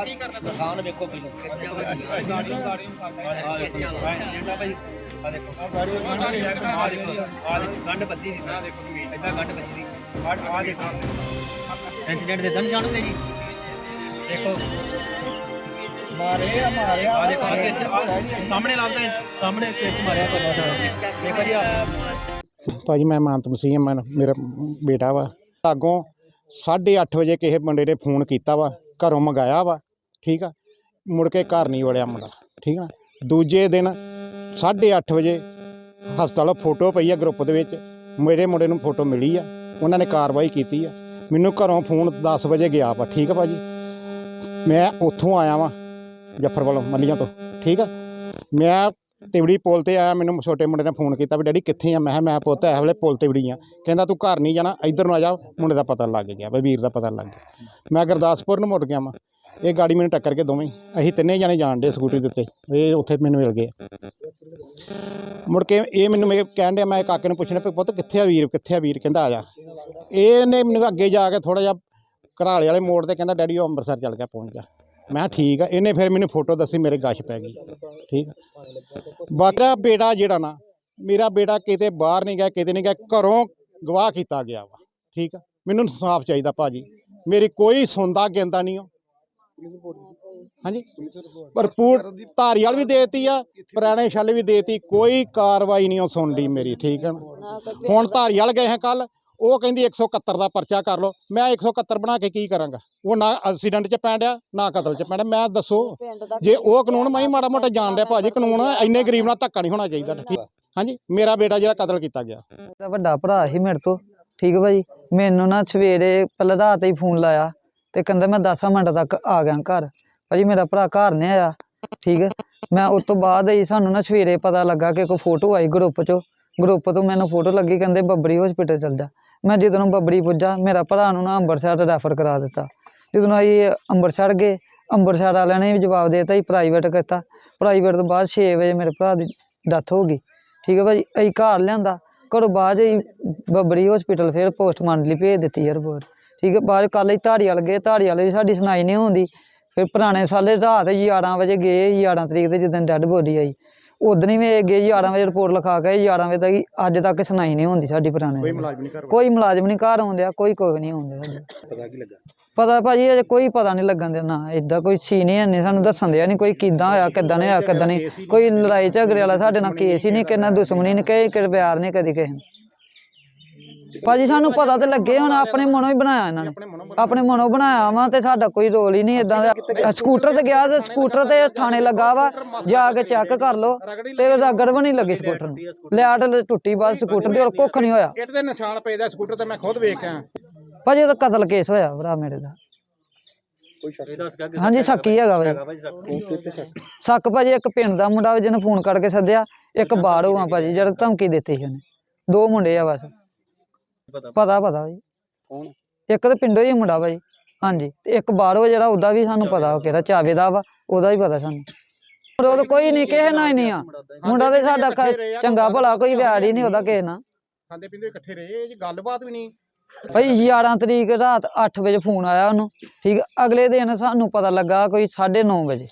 ਕੀ ਕਰਨਾ ਦਿਖਾਣ ਵੇਖੋ ਪਹਿਲਾਂ ਗਾੜੀ ਗਾੜੀ ਆ ਦੇਖੋ ਜਿਹੜਾ ਭਾਈ ਆ ਦੇਖੋ। ਆ ਗਾੜੀ ਆ ਦੇਖੋ ਆ ਦੇਖੋ ਗੰਢ ਬੱਜੀ ਦੀ ਆ ਦੇਖੋ ਇੱਦਾਂ ਗੰਢ ਬੱਜੀ ਦੀ ਆ ਆ ਦੇਖੋ। ਇਨਸੀਡੈਂਟ ਦੇ ਦਨ ਜਾਣੋਗੇ ਜੀ। ਦੇਖੋ। ਮਾਰੇ ਆ ਮਾਰਿਆ ਆ। ਦੇਖੋ ਸਾਹਮਣੇ ਲੱਗਦਾ ਸਾਹਮਣੇ ਸਿਰ ਚ ਮਾਰਿਆ ਪਤਾ ਦੇਖੋ ਜੀ ਭਾਜੀ ਮੈਂ ਮਾਨਤ ਮਸੀਹ ਮੈਂ ਮੇਰਾ ਬੇਟਾ ਵਾ। ਅੱਗੋਂ 8:30 ਵਜੇ ਕਿਸੇ ਮੁੰਡੇ ਨੇ ਫੋਨ ਕੀਤਾ ਵਾ ਘਰੋਂ ਮੰਗਾਇਆ ਵਾ। ਠੀਕ ਆ? ਮੁੜ ਕੇ ਘਰ ਨਹੀਂ ਵੜਿਆ ਮੁੰਡਾ, ਠੀਕ ਆ ਦੂਜੇ ਦਿਨ 8:30 ਵਜੇ ਹਸਪਤਾਲ ਫੋਟੋ ਪਈ ਆ ਗਰੁੱਪ ਦੇ ਵਿੱਚ। ਮੇਰੇ ਮੁੰਡੇ ਨੂੰ ਫੋਟੋ ਮਿਲੀ ਆ, ਉਹਨਾਂ ਨੇ ਕਾਰਵਾਈ ਕੀਤੀ ਆ। ਮੈਨੂੰ ਘਰੋਂ ਫੋਨ 10 ਵਜੇ ਗਿਆ ਵਾ, ਠੀਕ ਆ ਭਾਜੀ? ਮੈਂ ਉੱਥੋਂ ਆਇਆ ਵਾਂ, ਜੱਫਰ ਵੱਲੋਂ, ਮੱਲੀਆਂ ਤੋਂ, ਠੀਕ ਆ? ਮੈਂ ਤਿਵੜੀ ਪੁਲ ਤੇ ਆਇਆ, ਮੈਨੂੰ ਛੋਟੇ ਮੁੰਡੇ ਨੇ ਫੋਨ ਕੀਤਾ ਵੀ ਡੈਡੀ ਕਿੱਥੇ ਆ? ਮੈਂ ਕਿਹਾ, ਮੈਂ ਪੁੱਤ ਇਸ ਵੇਲੇ ਪੁਲ ਤਿਵੜੀ ਆ। ਕਹਿੰਦਾ, ਤੂੰ ਘਰ ਨਹੀਂ ਜਾਣਾ, ਇੱਧਰ ਨੂੰ ਆ ਜਾ। ਮੁੰਡੇ ਦਾ ਪਤਾ ਲੱਗ ਗਿਆ, ਬਈ ਵੀਰ ਦਾ ਪਤਾ ਲੱਗ ਗਿਆ। ਮੈਂ ਗੁਰਦਾਸਪੁਰ ਨੂੰ ਮੁੜ ਗਿਆ ਵਾਂ। ਇਹ ਗਾੜੀ ਮੈਨੂੰ ਟੱਕਰ ਕੇ ਦੋਵੇਂ ਅਸੀਂ ਤਿੰਨੇ ਜਾਣੇ ਜਾਣ ਡੇ ਸਕੂਟਰੀ ਦੇ ਉੱਤੇ। ਇਹ ਉੱਥੇ ਮੈਨੂੰ ਮਿਲ ਗਏ। ਮੁੜ ਕੇ ਇਹ ਮੈਨੂੰ ਮੇਰੇ ਕਹਿਣ ਡਿਆ, ਮੈਂ ਕਾਕੇ ਨੂੰ ਪੁੱਛਣਾ ਵੀ ਪੁੱਤ ਕਿੱਥੇ ਆ ਵੀਰ? ਕਿੱਥੇ ਆ ਵੀਰ? ਕਹਿੰਦਾ ਆ ਜਾ। ਇਹਨੇ ਮੈਨੂੰ ਅੱਗੇ ਜਾ ਕੇ ਥੋੜਾ ਜਿਹਾ ਘਰਾਲੇ ਵਾਲੇ ਮੋੜ ਤੇ ਕਹਿੰਦਾ, ਡੈਡੀ, ਉਹ ਅੰਮ੍ਰਿਤਸਰ ਚੱਲ ਗਿਆ, ਪਹੁੰਚ ਗਿਆ ਮੈਂ ਕਿਹਾ, ਠੀਕ ਆ। ਇਹਨੇ ਫਿਰ ਮੈਨੂੰ ਫੋਟੋ ਦੱਸੀ, ਮੇਰੇ ਗਸ਼ ਪੈ ਗਈ। ਠੀਕ ਆ। ਬਾਕੀ ਬੇਟਾ ਜਿਹੜਾ ਨਾ, ਮੇਰਾ ਬੇਟਾ ਕਿਤੇ ਬਾਹਰ ਨਹੀਂ ਗਿਆ, ਕਿਤੇ ਨਹੀਂ ਗਿਆ, ਘਰੋਂ ਗਵਾਹ ਕੀਤਾ ਗਿਆ ਵਾ। ਠੀਕ ਆ। ਮੈਨੂੰ ਇਨਸਾਫ ਚਾਹੀਦਾ ਭਾਜੀ। ਮੇਰੀ ਕੋਈ ਸੁਣਦਾ ਗਿੰਦਾ ਨਹੀਂ ਉਹ ਹਾਂਜੀ। ਭਰਪੂਰ ਧਾਰੀਵਾਲ ਵੀ ਦੇਤੀ ਆ ਪੁਰਾਣੇ ਛੱਲ ਵੀ ਦੇਤੀ। ਕੋਈ ਕਾਰਵਾਈ ਨਹੀਂ ਉਹ ਸੁਣਦੀ ਮੇਰੀ ਠੀਕ ਹੈ ਨਾ ਹੁਣ ਧਾਰੀਵਾਲ ਗਏ ਹੈ ਕੱਲ ਉਹ ਕਹਿੰਦੀ 171 ਦਾ ਪਰਚਾ ਕਰ ਲਓ। ਮੈਂ 171 ਬਣਾ ਕੇ ਕੀ ਕਰਾਂਗਾ? ਉਹ ਨਾ ਐਕਸੀਡੈਂਟ 'ਚ ਪੈਣ ਡਿਆ ਨਾ ਕਤਲ 'ਚ ਪੈਣ ਡਿਆ। ਮੈਂ ਦੱਸੋ ਜੇ ਉਹ ਕਾਨੂੰਨ ਮੈਂ ਹੀ ਮਾੜਾ ਮੋਟਾ ਜਾਣ ਡਿਆ ਭਾਜੀ ਕਾਨੂੰਨ ਇੰਨੇ ਗਰੀਬ ਨਾਲ ਧੱਕਾ ਨਹੀਂ ਹੋਣਾ ਚਾਹੀਦਾ। ਠੀਕ ਹਾਂਜੀ ਮੇਰਾ ਬੇਟਾ ਜਿਹੜਾ ਕਤਲ ਕੀਤਾ ਗਿਆ। ਮੇਰਾ ਵੱਡਾ ਭਰਾ ਸੀ ਮੇਰੇ ਤੋਂ। ਠੀਕ ਹੈ ਭਾਜੀ। ਮੈਨੂੰ ਨਾ ਸਵੇਰੇ ਪਹਿਲਾਂ ਰਾਤ ਹੀ ਫੋਨ ਲਾਇਆ। ਤੇ ਕਹਿੰਦਾ ਮੈਂ 10 ਮਿੰਟ ਤੱਕ ਆ ਗਿਆ ਘਰ। ਭਾਜੀ ਮੇਰਾ ਭਰਾ ਘਰ ਨਹੀਂ ਆਇਆ, ਠੀਕ ਹੈ? ਮੈਂ ਉਸ ਤੋਂ ਬਾਅਦ ਹੀ ਸਾਨੂੰ ਨਾ ਸਵੇਰੇ ਪਤਾ ਲੱਗਾ ਕਿ ਕੋਈ ਫੋਟੋ ਆਈ ਗਰੁੱਪ 'ਚੋਂ। ਗਰੁੱਪ ਤੋਂ ਮੈਨੂੰ ਫੋਟੋ ਲੱਗੀ, ਕਹਿੰਦੇ ਬੱਬਰੀ ਹਸਪੀਟਲ ਚੱਲ ਜਾ। ਮੈਂ ਜਦੋਂ ਬੱਬਰੀ ਪੁੱਜਾ, ਮੇਰਾ ਭਰਾ ਨੂੰ ਨਾ ਅੰਮ੍ਰਿਤਸਰ ਰੈਫਰ ਕਰਾ ਦਿੱਤਾ। ਜਦੋਂ ਅਸੀਂ ਅੰਮ੍ਰਿਤਸਰ ਗਏ, ਅੰਮ੍ਰਿਤਸਰ ਵਾਲਿਆਂ ਨੇ ਵੀ ਜਵਾਬ ਦੇਤਾ ਦਿੱਤਾ ਪ੍ਰਾਈਵੇਟ ਕੀਤਾ। ਪ੍ਰਾਈਵੇਟ ਤੋਂ ਬਾਅਦ 6 ਵਜੇ ਮੇਰੇ ਭਰਾ ਦੀ ਡੈਥ ਹੋ ਗਈ। ਠੀਕ ਹੈ ਭਾਜੀ? ਅਸੀਂ ਘਰ ਲਿਆਂਦਾ। ਘਰੋਂ ਬਾਅਦ ਹੀ ਬੱਬਰੀ ਹਸਪੀਟਲ ਫਿਰ ਪੋਸਟਮਾਰਟਮ ਲਈ ਭੇਜ ਦਿੱਤੀ ਹੈ ਰਿਪੋਰਟ ਠੀਕ ਹੈ ਬਾਅਦ ਕੱਲ੍ਹ ਹੀ ਧਾਰੀਵਾਲ ਗਏ ਧਾਰੀਵਾਲ ਵੀ ਸਾਡੀ ਸੁਣਾਈ ਨਹੀਂ ਹੁੰਦੀ। ਫਿਰ ਪੁਰਾਣੇ ਸਾਲੇ ਰਾਤ 11 ਵਜੇ ਗਏ 11 ਤਰੀਕ ਤੇ ਜਿੱਦਣ ਡੈੱਡ ਬੋਡੀ ਆਈ। ਉਦੋਂ ਹੀ ਵੇ ਗਏ 11 ਵਜੇ ਰਿਪੋਰਟ ਲਿਖਾ ਕੇ 11 ਵਜੇ ਤੱਕ ਅੱਜ ਤੱਕ ਸੁਣਾਈ ਨਹੀਂ ਹੁੰਦੀ ਸਾਡੀ ਪੁਰਾਣੇ ਕੋਈ। ਮੁਲਾਜ਼ਮ ਨਹੀਂ ਕਰ ਕੋਈ ਮੁਲਾਜ਼ਮ ਨਹੀਂ ਘਰ ਆਉਂਦਿਆ ਕੋਈ ਕੋਈ ਨਹੀਂ ਆਉਂਦਾ ਪਤਾ ਕੀ ਲੱਗਾ? ਪਤਾ ਭਾਜੀ ਅਜੇ ਕੋਈ ਪਤਾ ਨਹੀਂ ਲੱਗਣ ਦਿਆ ਨਾ ਇਦਾਂ ਕੋਈ ਹੀ ਨਹੀਂ ਸਾਨੂੰ ਦੱਸਣ ਦਿਆ ਨਹੀਂ ਕੋਈ ਕਿੱਦਾਂ ਹੋਇਆ ਕਿੱਦਾਂ ਨਹੀਂ ਹੋਇਆ ਕਿੱਦਾਂ ਨਹੀਂ। ਕੋਈ ਲੜਾਈ ਝਗੜੇ ਵਾਲਾ ਸਾਡੇ ਨਾਲ ਕੇਸ ਹੀ ਨਹੀਂ ਕਿੰਨਾ ਦੁਸ਼ਮਣੀ ਨਹੀਂ ਕਿ ਪਿਆਰ ਨਹੀਂ ਕਦੀ ਕਿਸੇ ਨੂੰ। ਭਾਜੀ ਸਾਨੂੰ ਪਤਾ ਤੇ ਲੱਗੇ ਹੁਣ ਆਪਣੇ ਮਨੋਂ ਹੀ ਬਣਾਇਆ ਇਹਨਾਂ ਨੇ। ਆਪਣੇ ਮਨੋਂ ਬਣਾਇਆ। ਵਾ ਤੇ ਸਾਡਾ ਕੋਈ ਰੋਲ ਹੀ ਨਹੀਂ ਇਦਾਂ ਦਾ। ਸਕੂਟਰ ਤੇ ਗਿਆ ਤੇ ਸਕੂਟਰ ਤੇ ਥਾਣੇ ਲੱਗਾ ਵਾ। ਜਾ ਕੇ ਚੈੱਕ ਕਰ ਲੋ ਤੇ ਰਗੜ ਵੀ ਨਹੀਂ ਲੱਗੀ ਸਕੂਟਰ ਨੂੰ। ਲਿਆਟ ਟੁੱਟੀ ਬਸ ਸਕੂਟਰ ਦੀ ਹੋਰ ਕੁੱਖ ਨਹੀਂ ਹੋਇਆ। ਇੱਟ ਦੇ ਨਿਸ਼ਾਨ ਪਏ ਦਾ ਸਕੂਟਰ ਤੇ ਮੈਂ ਖੁਦ ਵੇਖ ਆਇਆ ਭਾਜੀ ਉਹਦਾ ਕਤਲ ਕੇਸ ਹੋਇਆ ਭਰਾ ਮੇਰੇ ਦਾ। ਹਾਂਜੀ ਸ਼ੱਕੀ ਹੈਗਾ ਭਾਜੀ। ਸੱਕ ਭਾਜੀ ਇੱਕ ਪਿੰਡ ਦਾ ਮੁੰਡਾ ਜਿਹਨੇ ਫੋਨ ਕਰਕੇ ਸੱਦਿਆ ਇੱਕ ਬਾੜੋ ਆ ਭਾਜੀ ਜਿਹੜਾ ਧਮਕੀ ਦਿੱਤੀ ਸੀ ਉਹਨੇ। ਦੋ ਮੁੰਡੇ ਆ ਬਸ। ਪਤਾ। ਪਤਾ ਭਾਜੀ ਕੌਣ? ਇੱਕ ਤੇ ਪਿੰਡੋਂ ਹੀ ਮੁੰਡਾ ਭਾਜੀ ਹਾਂਜੀ ਤੇ ਇੱਕ ਬਾੜੋ ਜਿਹੜਾ ਉਹਦਾ ਵੀ ਸਾਨੂੰ ਪਤਾ ਉਹ ਕਿਹੜਾ ਚਾਵੇ ਦਾ ਵਾ ਉਹਦਾ ਵੀ ਪਤਾ ਸਾਨੂੰ। ਪਰ ਉਹ ਕੋਈ ਨਹੀਂ ਕਿਸੇ ਨਾਲ ਹੀ ਨਹੀਂ ਆ। ਮੁੰਡਾ ਤੇ ਸਾਡਾ ਖ- ਚੰਗਾ ਭਲਾ ਕੋਈ ਵਿਆੜ ਹੀ ਨਹੀਂ ਉਹਦਾ ਕਿਸੇ ਨਾਲ। ਖਾਂਦੇ ਪੀਂਦੇ ਇਕੱਠੇ ਰਹੇ ਇਹ ਗੱਲਬਾਤ ਵੀ ਨਹੀਂ। ਭਾਈ 11 ਤਰੀਕ ਰਾਤ 8 ਵਜੇ ਫੋਨ ਆਇਆ ਉਹਨੂੰ ਠੀਕ ਅਗਲੇ ਦਿਨ ਸਾਨੂੰ ਪਤਾ ਲੱਗਾ ਕੋਈ 9:30 ਵਜੇ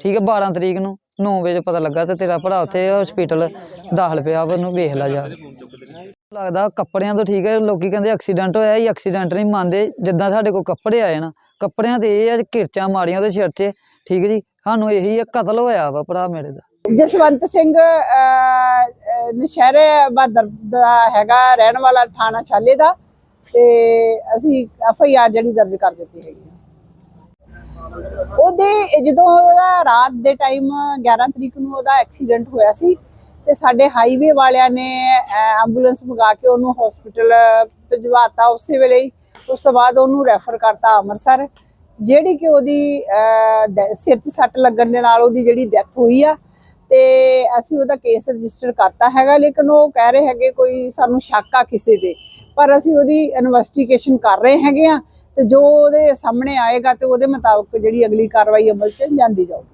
ਠੀਕ ਹੈ 12 ਤਰੀਕ ਨੂੰ 9 ਵਜੇ ਪਤਾ ਲੱਗਾ ਤੇ ਤੇਰਾ ਭਰਾ ਉੱਥੇ ਹਸਪੀਟਲ ਦਾਖਲ ਪਿਆ ਵਾ, ਉਹਨੂੰ ਵੇਖ ਲਾ ਜਾ ਲੱਗਦਾ ਕੱਪੜਿਆਂ ਤੋਂ ਠੀਕ ਹੈ ਲੋਕੀ ਕਹਿੰਦੇ ਐਕਸੀਡੈਂਟ ਹੋਇਆ ਇਹ ਐਕਸੀਡੈਂਟ ਨਹੀਂ ਮੰਨਦੇ ਜਿੱਦਾਂ ਸਾਡੇ ਕੋਲ ਕੱਪੜੇ ਆਏ ਨਾ ਕੱਪੜਿਆਂ ਤੇ ਇਹ ਆ ਕਿਰਚਾਂ ਮਾਰੀਆਂ ਉਹਦੇ ਸਿਰ 'ਤੇ ਠੀਕ ਜੀ ਸਾਨੂੰ ਇਹੀ ਹੈ ਕਤਲ ਹੋਇਆ ਵਾ ਭਰਾ ਮੇਰੇ ਦਾ ਜਸਵੰਤ ਸਿੰਘ ਨਸ਼ਹਿਰੇ ਬਹਾਦਰ ਦਾ ਹੈਗਾ ਰਹਿਣ ਵਾਲਾ ਥਾਣਾ ਛਾਲੇ ਦਾ ਤੇ ਅਸੀਂ ਐਫ ਆਈ ਆਰ ਜਿਹੜੀ ਦਰਜ ਕਰ ਦਿੱਤੀ ਹੈਗੀ। ਉਹਦੇ ਜਦੋਂ ਉਹਦਾ ਰਾਤ ਦੇ ਟਾਈਮ 11 ਤਰੀਕ ਨੂੰ ਉਹਦਾ ਐਕਸੀਡੈਂਟ ਹੋਇਆ ਸੀ ਤੇ ਸਾਡੇ ਹਾਈਵੇ ਵਾਲਿਆਂ ਨੇ ਅਹ, ਐਂਬੂਲੈਂਸ ਮੰਗਾ ਕੇ ਉਹਨੂੰ ਹਸਪੀਟਲ ਭਿਜਵਾਤਾ ਉਸੇ ਵੇਲੇ ਉਸ ਤੋਂ ਬਾਅਦ ਉਹਨੂੰ ਰੈਫਰ ਕਰਤਾ ਅੰਮ੍ਰਿਤਸਰ ਜਿਹੜੀ ਕਿ ਉਹਦੀ ਸਿਰ 'ਚ ਸੱਟ ਲੱਗਣ ਦੇ ਨਾਲ ਉਹਦੀ ਜਿਹੜੀ ਡੈਥ ਹੋਈ ਆ ਤੇ ਅਸੀਂ ਉਹਦਾ ਕੇਸ ਰਜਿਸਟਰ ਕਰਤਾ ਹੈਗਾ ਲੇਕਿਨ ਉਹ ਕਹਿ ਰਹੇ ਹੈਗੇ ਕੋਈ ਸਾਨੂੰ ਸ਼ੱਕ ਆ ਕਿਸੇ ਤੇ ਪਰ ਅਸੀਂ ਉਹਦੀ ਇਨਵੈਸਟੀਗੇਸ਼ਨ ਕਰ ਰਹੇ ਹੈਗੇ ਆ ਤੇ ਜੋ ਉਹਦੇ ਸਾਹਮਣੇ ਆਏਗਾ ਤੇ ਉਹਦੇ ਮੁਤਾਬਕ ਜਿਹੜੀ ਅਗਲੀ ਕਾਰਵਾਈ ਅਮਲ 'ਚ ਜਾਂਦੀ ਜਾਊਗੀ।